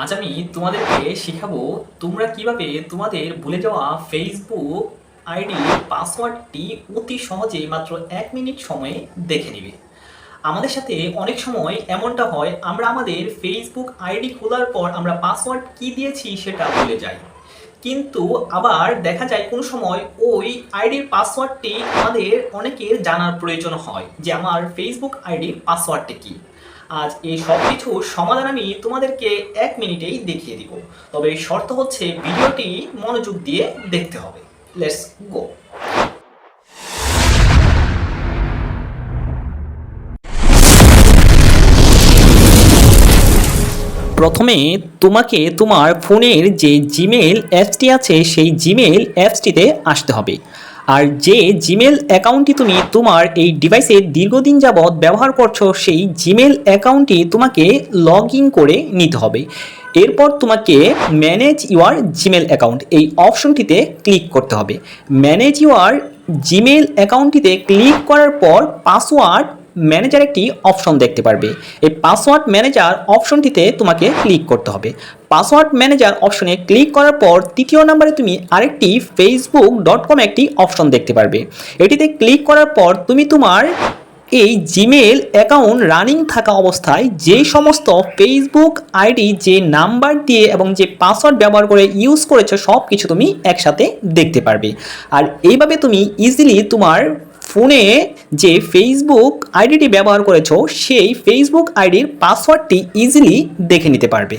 আজ আমি তোমাদেরকে শেখাবো তোমরা কীভাবে তোমাদের ভুলে যাওয়া ফেসবুক আইডি পাসওয়ার্ডটি অতি সহজে মাত্র এক মিনিট সময়ে দেখে নিবে। আমাদের সাথে অনেক সময় এমনটা হয়, আমরা আমাদের ফেসবুক আইডি খোলার পর আমরা পাসওয়ার্ড কি দিয়েছি সেটা ভুলে যাই। কিন্তু আবার দেখা যায় কোনো সময় ওই আইডির পাসওয়ার্ডটি আমাদের অনেকের জানার প্রয়োজন হয় যে আমার ফেসবুক আইডির পাসওয়ার্ডটি কী। আজ এই সব কিছুর সমাধান আমি তোমাদেরকে এক মিনিটেই দেখিয়ে দিব। তবে শর্ত হচ্ছে, ভিডিওটি মনোযোগ দিয়ে দেখতে হবে। লেটস গো প্রথমে তোমাকে তোমার ফোনের যে জিমেল অ্যাপসটি আছে, সেই জিমেল অ্যাপসটিতে আসতে হবে। আর যে জিমেল অ্যাকাউন্টটি তুমি তোমার এই ডিভাইসে দীর্ঘদিন যাবৎ ব্যবহার করছ, সেই জিমেল অ্যাকাউন্টটি তোমাকে লগ ইন করে নিতে হবে। এরপর তোমাকে ম্যানেজ ইউর জিমেল অ্যাকাউন্ট এই অপশনটিতে ক্লিক করতে হবে। ম্যানেজ ইউর জিমেল অ্যাকাউন্টটিতে ক্লিক করার পর পাসওয়ার্ড ম্যানেজার একটি অপশন দেখতে পারবে। এই পাসওয়ার্ড ম্যানেজার অপশনটিতে তোমাকে ক্লিক করতে হবে। পাসওয়ার্ড ম্যানেজার অপশনে ক্লিক করার পর তৃতীয় নম্বরে তুমি আরেকটি ফেসবুক ডট কম একটি অপশন দেখতে পারবে। এটিতে ক্লিক করার পর তুমি তোমার এই জিমেল অ্যাকাউন্ট রানিং থাকা অবস্থায় যে সমস্ত ফেসবুক আইডি যে নাম্বার দিয়ে এবং যে পাসওয়ার্ড ব্যবহার করে ইউজ করেছ সব কিছু তুমি একসাথে দেখতে পারবে। আর এইভাবে তুমি ইজিলি তোমার ফোনে যে ফেসবুক আইডিটি ব্যবহার করেছ সেই ফেসবুক আইডির পাসওয়ার্ডটি ইজিলি দেখে নিতে পারবে।